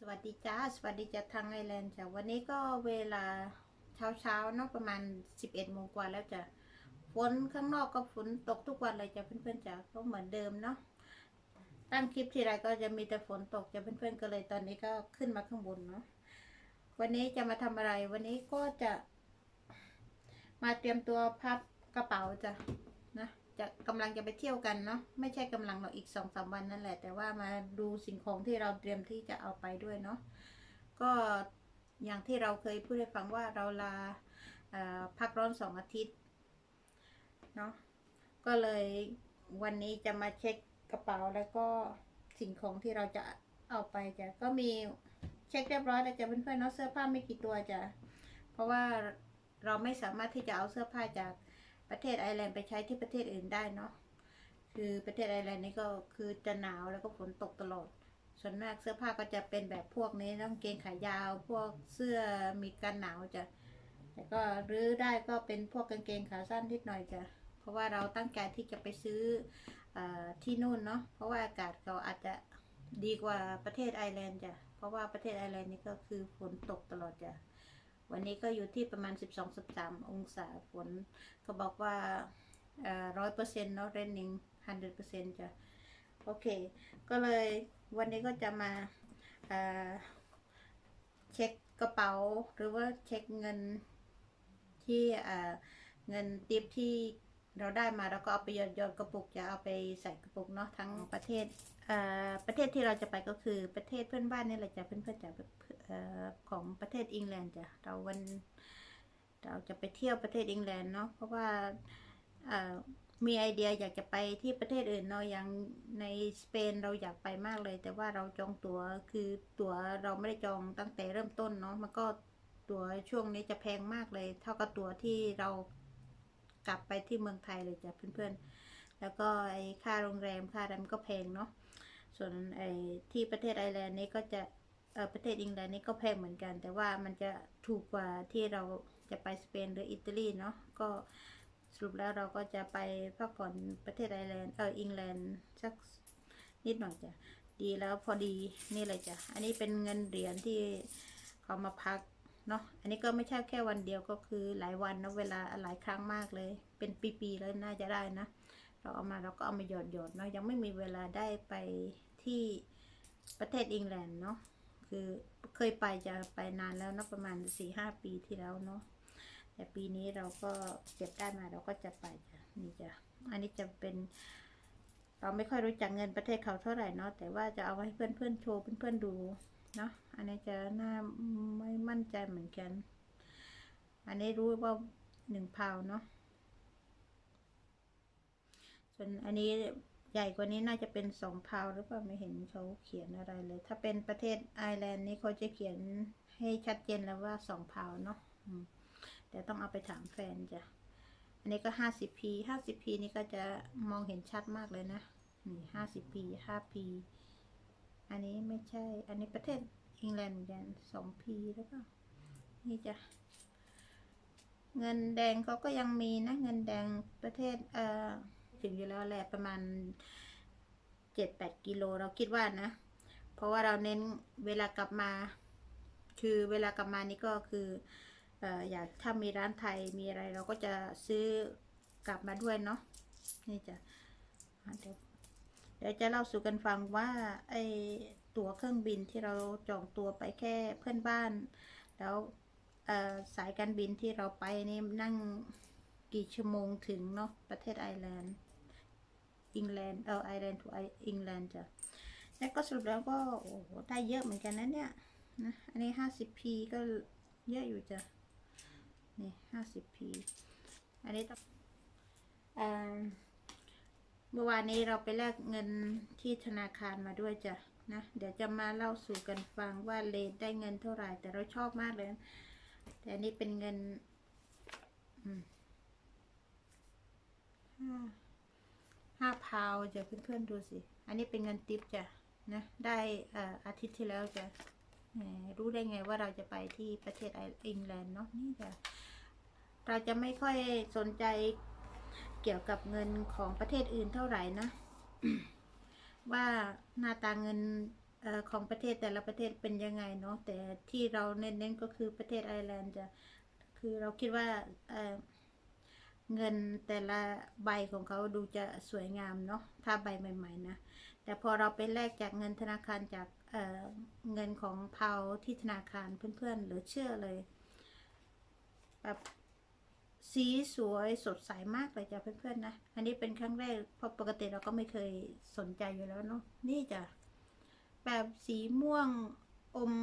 สวัสดีจ้า สวัสดีจากทางไอแลนด์จ้ะวันนี้ก็เวลาเช้าเช้าๆเนาะประมาณ11โมงกว่าแล้วจ้ะฝนข้างนอกก็ฝนตกทุกวันเลยจ้ะเพื่อนๆจ้ะก็เหมือนเดิมเนาะตั้งคลิปทีไรก็จะมีแต่ฝนตกจ้ะเพื่อนๆก็เลยตอนนี้ก็ขึ้นมาข้างบนเนาะวันนี้จะมาทำอะไรวันนี้ก็จะ มาเตรียมตัวพับกระเป๋าจ้ะ จะกำลังจะไปเที่ยวกันเนาะไม่ใช่กำลังเราอีกสองสามวันนั่นแหละ แต่ว่ามาดูสิ่งของที่เราเตรียมที่จะเอาไปด้วยเนาะก็อย่างที่เราเคยพูดให้ฟังว่าเราลาพักร้อนสองอาทิตย์เนาะก็เลยวันนี้จะมาเช็คกระเป๋าแล้วก็สิ่งของที่เราจะเอาไปจ้ะก็มีเช็คเรียบร้อยแล้วจ้ะเพื่อนๆเนาะเสื้อผ้าไม่กี่ตัวจ้ะเพราะว่าเราไม่สามารถที่จะเอาเสื้อผ้าจาก ประเทศไอร์แลนด์ไปใช้ที่ประเทศอื่นได้เนาะคือประเทศไอร์แลนด์นี่ก็คือจะหนาวแล้วก็ฝนตกตลอด ส่วนมากเสื้อผ้าก็จะเป็นแบบพวกนี้ต้องเกงขายาว พวกเสื้อมีกันหนาวจะแต่ก็รื้อได้ก็เป็นพวกกางเกงขาสั้นนิดหน่อยจะเพราะว่าเราตั้งใจที่จะไปซื้อออที่นู่นเนาะเพราะว่าอากาศเขาอาจจะดีกว่าประเทศไอร์แลนด์จ้ะเพราะว่าประเทศไอร์แลนด์นี่ก็คือฝนตกตลอดจ้ะ วันนี้ก็อยู่ที่ประมาณ 12-13 องศาฝน เขาบอกว่าร้อยเปอร์เซ็นต์เนาะเรนนิ่งฮันเปอร์เซ็นต์จ้ะ โอเค ก็เลยวันนี้ก็จะมาเช็คกระเป๋า หรือว่าเช็คเงินที่เอ่อเงินติปที่ เราได้มาแล้วก็เอาไปยอดยอดกระปุกจะเอาไปใส่กระปุกเนาะทั้งประเทศเอ่อประเทศที่เราจะไปก็คือประเทศเพื่อนบ้านนี่แหละจ้ะเพื่อนๆจ้ะเอ่อของประเทศอังกฤษจ้ะเราวันเราจะไปเที่ยวประเทศอังกฤษเนาะเพราะว่าเอ่อมีไอเดียอยากจะไปที่ประเทศอื่นเนาะอย่างในสเปนเราอยากไปมากเลย แต่ว่าเราจองตั๋วคือตั๋วเราไม่ได้จองตั้งแต่เริ่มต้นเนาะมันก็ตั๋วช่วงนี้จะแพงมากเลย เท่ากับตั๋วที่เรา กลับไปที่เมืองไทยเลยจ้ะเพื่อนๆ แล้วก็ไอค่าโรงแรมค่าอะไรมันก็แพงเนาะ ส่วนไอที่ประเทศไอร์แลนด์นี่ก็จะเออประเทศอังกฤษนี่ก็แพงเหมือนกัน แต่ว่ามันจะถูกกว่าที่เราจะไปสเปนหรืออิตาลีเนาะ ก็สรุปแล้วเราก็จะไปพักผ่อนประเทศไอร์แลนด์เอออังกฤษสักนิดหน่อยจ้ะ ดีแล้วพอดีนี่เลยจ้ะ อันนี้เป็นเงินเหรียญที่เขามาพัก เนาะอันนี้ก็ไม่ใช่แค่วันเดียวก็คือหลายวันนะเวลาหลายครั้งมากเลย เป็นปีๆแล้วน่าจะได้นะ เราเอามาเราก็เอามาหยดหยดๆเนาะยังไม่มีเวลาได้ไปที่ประเทศอังกฤษเนาะคือเคยไปจะไปนานแล้วนะประมาณสี่ห้าปีที่แล้วเนาะแต่ปีนี้เราก็เก็บได้มาเราก็จะไปจ้ะนี่จ้ะอันนี้จะเป็น เราไม่ค่อยรู้จักเงินประเทศเขาเท่าไหร่เนาะแต่ว่าจะเอาไว้เพื่อนๆโชว์เพื่อนๆดู เนาะอันนี้จะน่าไม่มั่นใจเหมือนกัน อันนี้รู้ว่าหนึ่งพาวเนาะส่วนอันนี้ใหญ่กว่านี้น่าจะเป็นสองพาวหรือเปล่าไม่เห็นเขาเขียนอะไรเลย ถ้าเป็นประเทศไอร์แลนด์นี่เขาจะเขียนให้ชัดเจนแล้วว่าสองพาวเนาะแต่ต้องเอาไปถามแฟนจ้ะอันนี้ก็ห้าสิบพีห้าสิบพีนี่ก็จะมองเห็นชัดมากเลยนะนี่ห้าสิบพีห้าพี อันนี้ไม่ใช่ อันนี้ประเทศอังกฤษเหมือนกันสองพีแล้วก็นี่จ้ะ เงินแดงเขาก็ยังมีนะ เงินแดงประเทศเอ่อถึงอยู่แล้วแหละประมาณเจ็ดแปดกิโลเราคิดว่านะ เพราะว่าเราเน้นเวลากลับมา คือเวลากลับมานี่ก็คือเอ่ออยากถ้ามีร้านไทยมีอะไรเราก็จะซื้อกลับมาด้วยเนาะนี่จะอะเดี๋ยว เดี๋ยวจะเล่าสู่กันฟังว่าไอตั๋วเครื่องบินที่เราจองตัวไปแค่เพื่อนบ้าน แล้วสายการบินที่เราไปนี่นั่งกี่ชั่วโมงถึงเนาะประเทศไอร์แลนด์อังกฤษเออไอร์แลนด์ทูไออังกฤษจ้ะแล้วก็สรุปแล้วก็โอ้โหได้เยอะเหมือนกันนะเนี่ยนะอันนี้ห้าสิบพีก็เยอะอยู่จ้ะนี่ห้าสิบพีอันนี้ต้องอ่อเมื่อวานนี้เราไปแลกเงินที่ธนาคารมาด้วยจ้ะนะ เดี๋ยวจะมาเล่าสู่กันฟังว่าเลทได้เงินเท่าไหร่แต่เราชอบมากเลยแต่อันนี้เป็นเงินอืมห้าพาวจะเพื่อนๆดูสิ อันนี้เป็นเงินติปจ้ะนะ ได้ออาทิตย์ที่แล้วจ้ะรู้ได้ไงว่าเราจะไปที่ประเทศไออังกฤษเนาะนี่จ้ะเราจะไม่ค่อยสนใจ เกี่ยวกับเงินของประเทศอื่นเท่าไหร่นะ ว่าหน้าตาเงินออของประเทศแต่ละประเทศเป็นยังไงเนาะแต่ที่เราเน้นๆก็คือประเทศไอร์แลนด์จะคือเราคิดว่าเเงินแต่ละใบของเขาดูจะสวยงามเนาะถ้าใบใหม่ ๆ นะ แต่พอเราไปแลกจากเงินธนาคารจากเเงินของเพาที่ธนาคารเพื่อนๆหรือเชื่อเลยแบบ สีสวยสดใสมากเลยจ้ะเพื่อนๆนะ อันนี้เป็นครั้งแรกเพราะปกติเราก็ไม่เคยสนใจอยู่แล้วเนาะ นี่จ้ะ แบบสีม่วงอม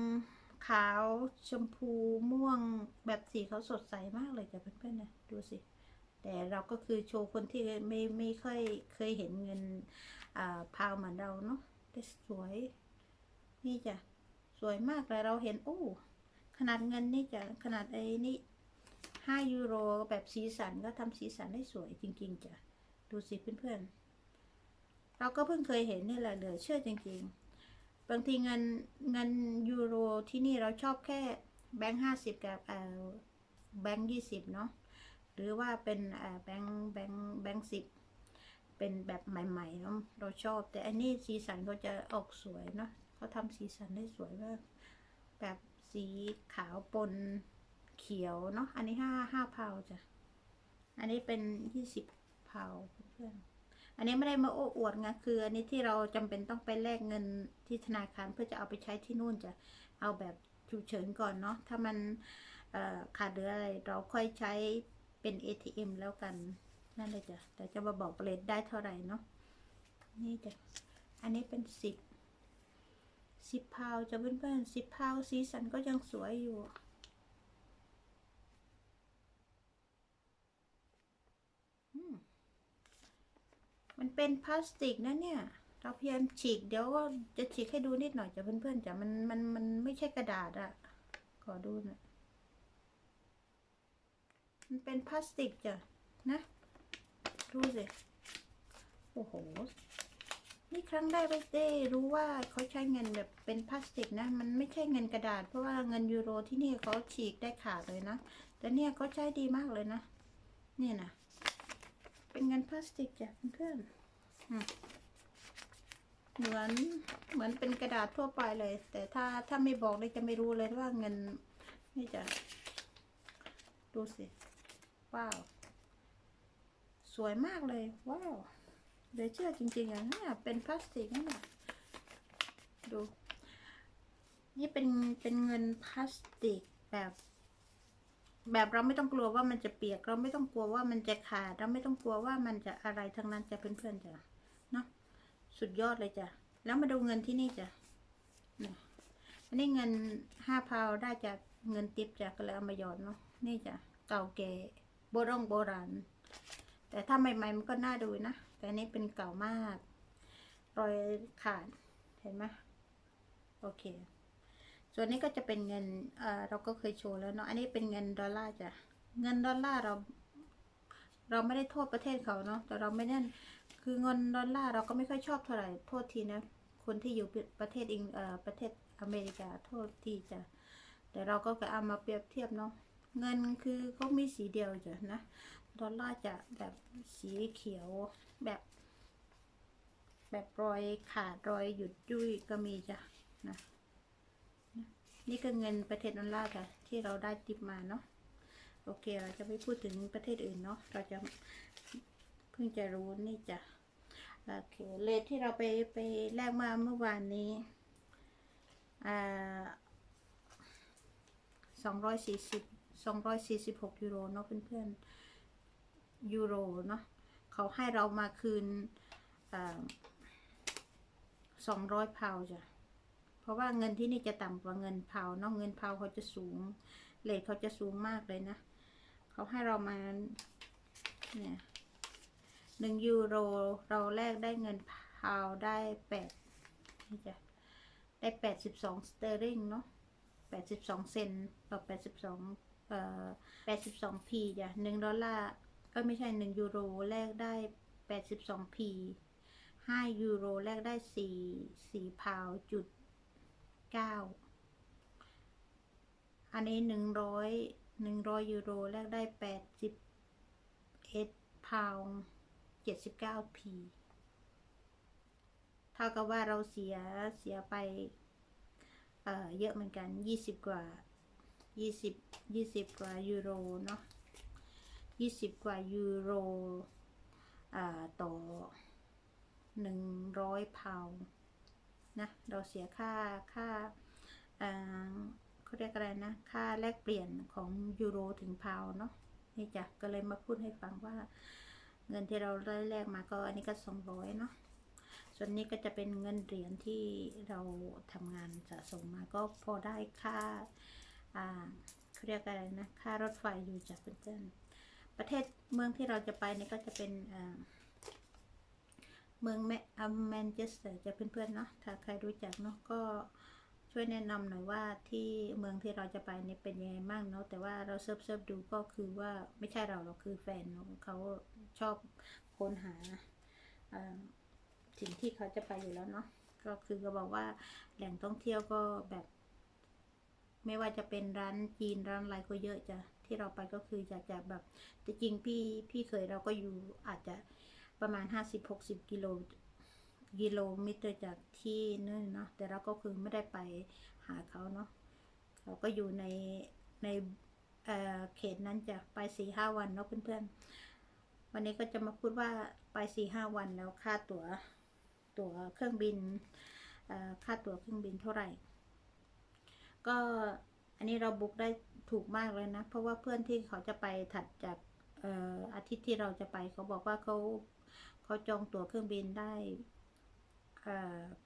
ขาวชมพูม่วงแบบสีเขาสดใสมากเลยจ้ะเพื่อนๆนะ ดูสิ แต่เราก็คือโชว์คนที่ไม่ไม่ค่อยเคยเห็นเงินอ่าพาวเหมือนเราเนาะแต่สวย นี่จ้ะ สวยมากเลยเราเห็นโอ้ขนาดเงินนี่จ้ะขนาดไอ้นี่ ห้ายูโรแบบสีสันก็ทำสีสันได้สวยจริง ๆจ้ะ ดูสิเพื่อนๆ เราก็เพิ่งเคยเห็นนี่แหละเหลือเชื่อจริง ๆ บางทีเงินเงินยูโรที่นี่เราชอบแค่แบงค์ห้าสิบกับอ่อแบงค์ยี่สิบเนาะ หรือว่าเป็นอ่อแบงค์แบงค์แบงค์สิบเป็นแบบใหม่ๆเนาะเราชอบ แต่อันนี้สีสันเขาจะออกสวยเนาะเขาทำสีสันได้สวยมากแบบสีขาวปน เขียวเนาะอันนี้ห้าห้าเพาจ้ะอันนี้เป็นยี่สิบเพาเพื่อนอันนี้ไม่ได้มาโอ้อวดไงคือ อันนี้ที่เราจำเป็นต้องไปแลกเงินที่ธนาคารเพื่อจะเอาไปใช้ที่นู่นจะเอาแบบฉุกเฉินก่อนเนาะถ้ามันขาดเหลืออะไรเราค่อยใช้เป็น ATM แล้วกันนั่นเลยจ้ะแต่จะมาบอกเปรทได้เท่าไหร่เนาะนี่จ้ะอันนี้เป็นสิบสิบพาวจะเพื่อนๆสิบพาวสีสันก็ยังสวยอยู่ อืม มันเป็นพลาสติกนะเนี่ย เราพยายามฉีก เดี๋ยวก็จะฉีกให้ดูนิดหน่อยจ้ะเพื่อนๆจ้ะมันมันมันไม่ใช่กระดาษอะขอดูหน่อยมันเป็นพลาสติกจ้ะนะ ดูสิโอ้โห นี่ครั้งแรกเลยได้รู้ว่าเขาใช้เงินแบบเป็นพลาสติกนะ มันไม่ใช่เงินกระดาษ เพราะว่าเงินยูโรที่นี่เขาฉีกได้ขาดเลยนะ แต่เนี่ยเขาใช้ดีมากเลยนะ เนี่ยนะ เป็นเงินพลาสติกจ้ะเพื่อนๆอืมเหมือนเหมือนเป็นกระดาษทั่วไปเลย แต่ถ้าถ้าไม่บอกเลยจะไม่รู้เลยว่าเงินนี่จะดูสิว้าว สวยมากเลยว้าวเดี๋ยวเชื่อจริงๆอะเนี่ยเป็นพลาสติกนี่นะดู นี่เป็นเป็นเงินพลาสติกแบบ แบบเราไม่ต้องกลัวว่ามันจะเปียก เราไม่ต้องกลัวว่ามันจะขาด เราไม่ต้องกลัวว่ามันจะอะไรทั้งนั้นจะเพื่อนๆจ้ะเนาะสุดยอดเลยจ้ะแล้วมาดูเงินที่นี่จ้ะนี่อันนี้เงินห้าพาวได้จากเงินติปจากก็เลยเอามาหยอดเนาะนี่จ้ะเก่าแก่โบราณโบราณแต่ถ้าใหม่ๆมันก็น่าดูนะ แต่อันนี้เป็นเก่ามาก รอยขาด เห็นไหมโอเค ส่วนนี้ก็จะเป็นเงินเออเราก็เคยโชว์แล้วเนาะ อันนี้เป็นเงินดอลลาร์จ้ะ เงินดอลลาร์เรา เราไม่ได้โทษประเทศเขาเนาะ แต่เราไม่ได้คือเงินดอลลาร์เราก็ไม่ค่อยชอบเท่าไหร่ โทษทีนะ คนที่อยู่ประเทศอิงเออประเทศอเมริกาโทษทีจ้ะ แต่เราก็เอามาเปรียบเทียบเนาะ เงินคือเขามีสีเดียวจ้ะนะ ดอลลาร์จะแบบสีเขียวแบบ แบบรอยขาดรอยหยุดยุ่ยก็มีจ้ะนะ นี่ก็เงินประเทศดอลลาร์จ้ะที่เราได้ติปมาเนาะโอเคเราจะไม่พูดถึงประเทศอื่นเนาะเราจะเพิ่งจะรู้นี่จ้ะโอเคเลทที่เราไปไปแลกมาเมื่อวานนี้อ่าสองร้อยสี่สิบสองร้อยสี่สิบหกยูโรเนาะเพื่อนๆยูโรเนาะเขาให้เรามาคืนสองร้อยพาวจ้ะ เพราะว่าเงินที่นี่จะต่ำกว่าเงินเพานาะเงินเพาเขาจะสูงเลทเขาจะสูงมากเลยนะเขาให้เรามาเนี่ยหนึ่งยูโรเราแลกได้เงินเพาได้แปดนี่จ้ะได้แปดสิบสองสเตอร์ริงเนาะแปดสิบสองเซนต่อแปดสิบสองเอ่อแปดสิบสองพีจ้ะหนึ่งดอลลาร์ก็ไม่ใช่หนึ่งยูโรแลกได้แปดสิบสองพีห้ายูโรแลกได้สี่สี่พาวจุด เก้าอันนี้หนึ่งร้อยหนึ่งร้อยยูโรแลกได้แปดสิบเอ็ดพาวเจ็ดสิบเก้าพีเท่ากับว่าเราเสียเสียไปเเยอะเหมือนกันยี่สิบกว่ายี่สิบยี่สิบกว่ายูโรเนาะยี่สิบกว่ายูโรต่อหนึ่งร้อยพาว นะเราเสียค่าค่าอ่าเขาเรียกอะไรนะ ค่าแลกเปลี่ยนของยูโรถึงพาวเนาะนี่จ้ะก็เลยมาพูดให้ฟังว่า เงินที่เราได้แลกมาก็อันนี้ก็สองร้อยเนาะส่วนนี้ก็จะเป็นเงินเหรียญที่เราทำงานสะสมมาก็พอได้ค่าอ่าเขาเรียกอะไรนะค่ารถไฟอยู่จากเพื่อนๆประเทศเมืองที่เราจะไปนี่ก็จะเป็นอ่า เมืองแมอ่าแมนเชสเตอร์จะเพื่อนๆเนาะถ้าใครรู้จักเนาะก็ช่วยแนะนำหน่อยว่าที่เมืองที่เราจะไปนี่เป็นยังไงบ้างเนาะแต่ว่าเราเซิร์ฟเซิร์ฟดูก็คือว่าไม่ใช่เราเราคือแฟนเนาะเขาชอบค้นหาสิ่งที่เขาจะไปอยู่แล้วเนาะก็คือก็บอกว่าแหล่งท่องเที่ยวก็แบบ ไม่ว่าจะเป็นร้านจีนร้านอะไรก็เยอะจ้ะที่เราไปก็คืออยากจะแบบแต่จริงพี่พี่เคยเราก็อยู่อาจจะ ประมาณห้าสิบหกสิบกิโลกิโลเมตรจากที่นั่นเนาะแต่เราก็คือไม่ได้ไปหาเขาเนาะเราก็อยู่ในในเเขตนั้นจะไปสี่ห้าวันเนาะเพื่อนๆ วันนี้ก็จะมาพูดว่าไปสี่ห้าวันแล้วค่าตั๋วตั๋วเครื่องบินค่าตั๋วเครื่องบินเท่าไหร่ ก็อันนี้เราบุกได้ถูกมากเลยนะ เพราะว่าเพื่อนที่เขาจะไปถัดจากอออาทิตย์ที่เราจะไปเขาบอกว่าเขา เขาจองตั๋วเครื่องบินได้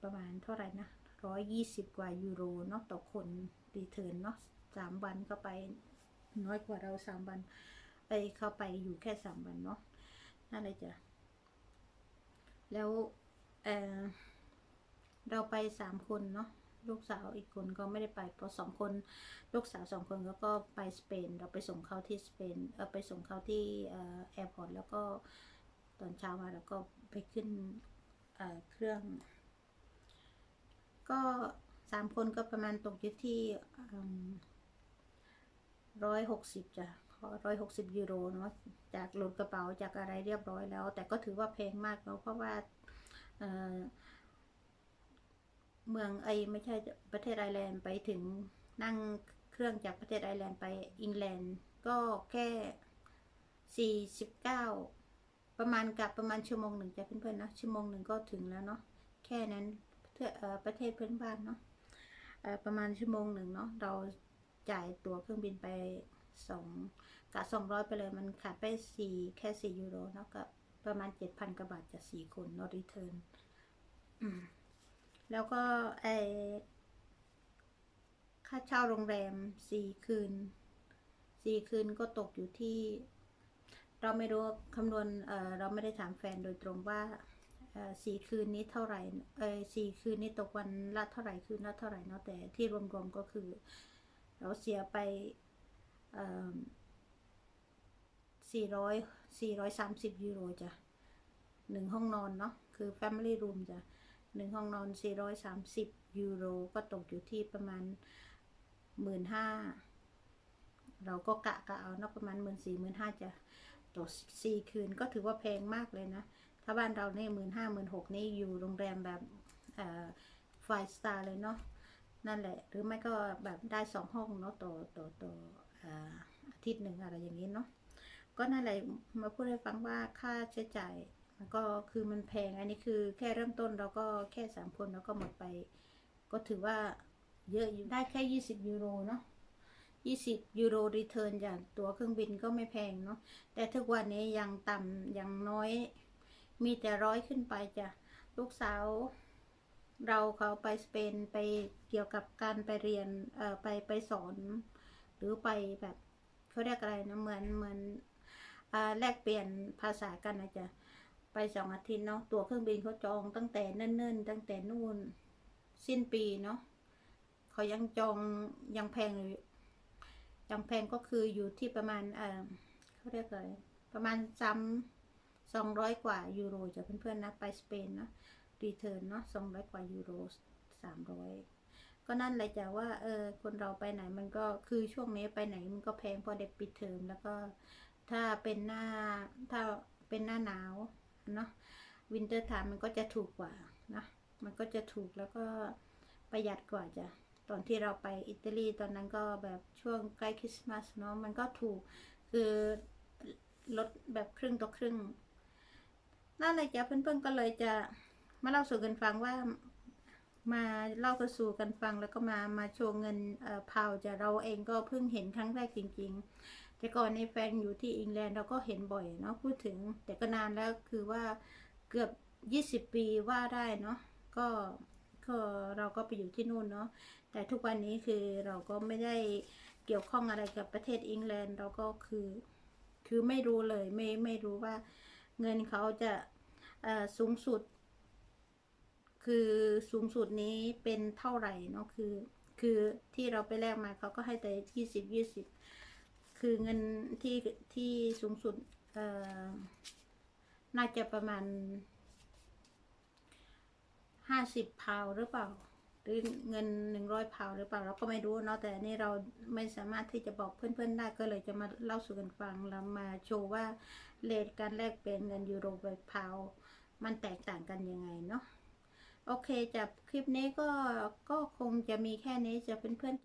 ประมาณเท่าไหร่นะร้อยยี่สิบกว่ายูโรเนาะต่อคนรีเทิร์นเนาะสามวันก็ไปน้อยกว่าเราสามวันไปเข้าไปอยู่แค่สามวันเนาะนั่นเลยจ้ะแล้วเเราไปสามคนเนาะลูกสาวอีกคนก็ไม่ได้ไปเพราะสองคน ลูกสาวสองคนเขาก็ไปสเปน เราไปส่งเขาที่สเปนเออไปส่งเขาที่แอร์พอร์ตแล้วก็ ตอนเช้ามาแล้วก็ไปขึ้นเเครื่อง ก็สามคนก็ประมาณตกอยู่ที่ร้อยหกสิบจ้ะร้อยหกสิบยูโรเนาะจากโหลดกระเป๋าจากอะไรเรียบร้อยแล้ว แต่ก็ถือว่าแพงมากเนาะเพราะว่าเเมืองไอไม่ใช่ประเทศไอร์แลนด์ไปถึงนั่งเครื่องจากประเทศไอร์แลนด์ไปอังกฤษก็แค่สี่สิบเก้า ประมาณกับประมาณชั่วโมงหนึ่งจะเพื่อนๆนะชั่วโมงหนึ่งก็ถึงแล้วเนาะแค่นั้นเพื่ออประเทศเพื่อนบ้านเนาะเออประมาณชั่วโมงหนึ่งเนาะเราจ่ายตั๋วเครื่องบินไปสองกะสองร้อยไปเลยมันขาดไปสี่แค่สี่ยูโรเนาะก็ประมาณเจ็ดพันกว่าบาทจากสี่คนนาะรีเทิร์นแล้วก็ไอค่าเช่าโรงแรมสี่คืนสี่คืนก็ตกอยู่ที่ เราไม่รู้คำนวณเอ่อเราไม่ได้ถามแฟนโดยตรงว่าเอ่อสี่คืนนี้เท่าไหร่เออสี่คืนนี้ตกวันละเท่าไหร่คืนละเท่าไหร่เนาะแต่ที่รวมๆก็คือ เราเสียไปสี่ร้อยสี่ร้อยสามสิบยูโรจ้ะหนึ่งห้องนอนเนาะคือ Family Room จ้ะหนึ่งห้องนอนสี่ร้อยสามสิบยูโร ก็ตกอยู่ที่ประมาณหมื่นห้าเราก็กะกะเอาเนาะประมาณหมื่นสี่หมื่นห้าจะ ต่อสี่คืนก็ถือว่าแพงมากเลยนะ ถ้าบ้านเราเนี่ยหมื่นห้าหมื่นหกนี่อยู่โรงแรมแบบไฟสตาร์เลยเนาะนั่นแหละ หรือไม่ก็แบบได้สองห้องเนาะต่อต่อต่ออาอาทิตย์หนึ่งอะไรอย่างนี้เนาะก็นั่นแหละมาพูดให้ฟังว่าค่าใช้จ่ายมันก็คือมันแพงอันนี้คือแค่เริ่มต้นเราก็แค่สามคนเราก็หมดไป ก็ถือว่าเยอะอยู่ได้แค่ยี่สิบยูโรเนาะ ยี่สิบยูโรรีเทิร์นจากตั๋วเครื่องบินก็ไม่แพงเนาะแต่ทุกวันนี้ยังต่ำยังน้อย มีแต่ร้อยขึ้นไปจ้ะ ลูกสาว เราเขาไปสเปนไปเกี่ยวกับการไปเรียนเอ่อไปไปสอน หรือไปแบบเขาเรียกอะไรนะเหมือนเหมือนอ่าแลกเปลี่ยนภาษากันนะจ๊ะไปสองอาทิตย์เนาะตั๋วเครื่องบินเขาจองตั้งแต่เนิ่นๆ ตั้งแต่นู่น สิ้นปีเนาะเขายังจองยังแพง อยู่ยังแพงก็คืออยู่ที่ประมาณเออเขาเรียกอะไรประมาณซ้ำสองร้อยกว่ายูโรจ้ะเพื่อนๆนะไปสเปนนะรีเทิร์นเนาะสองร้อยกว่ายูโรสามร้อยก็นั่นแหละจ้ะว่าเออคนเราไปไหนมันก็คือช่วงนี้ไปไหนมันก็แพงพอเด็กปิดเทอมแล้วก็ถ้าเป็นหน้าถ้าเป็นหน้าหนาวเนาะวินเตอร์ไทม์มันก็จะถูกกว่านะมันก็จะถูกแล้วก็ประหยัดกว่าจ้ะ ตอนที่เราไปอิตาลีตอนนั้นก็แบบช่วงใกล้คริสต์มาสเนาะมันก็ถูกคือลดแบบครึ่งต่อครึ่งนั่นเลยจ้ะเพื่อนๆก็เลยจะมาเล่าสู่กันฟังว่ามาเล่ากันสู่กันฟังแล้วก็มามาโชว์เงินเอ่อพาวจะเราเองก็เพิ่งเห็นครั้งแรกจริง ๆ แต่ก่อนในแฟนอยู่ที่อังกฤษเราก็เห็นบ่อยเนาะพูดถึง แต่ก็นานแล้วคือว่าเกือบ 20 ปีว่าได้เนาะก็ก็เราก็ไปอยู่ที่นู่นเนาะ แต่ทุกวันนี้คือเราก็ไม่ได้เกี่ยวข้องอะไรกับประเทศอังกฤษเราก็คือ คือไม่รู้เลยไม่ไม่รู้ว่าเงินเขาจะอ่อสูงสุด คือสูงสุดนี้เป็นเท่าไหร่เนาะคือ คือที่เราไปแลกมาเขาก็ให้แต่ยี่สิบยี่สิบคือเงินที่ที่สูงสุดอ่อน่าจะประมาณห้าสิบพาวหรือเปล่า รือเงินหนึ่งร้อยพาวหรือเปล่าเราก็ไม่รู้เนาะแต่อันนี่เราไม่สามารถที่จะบอกเพื่อนๆได้ก็เลยจะมาเล่าสู่กันฟังแล้วมาโชว์ว่าเลทการแลกเป็นเงินยูโรไปพาวมันแตกต่างกันยังไงเนาะโอเคจากคลิปนี้ก็ก็คงจะมีแค่นี้จะเพื่อนๆจ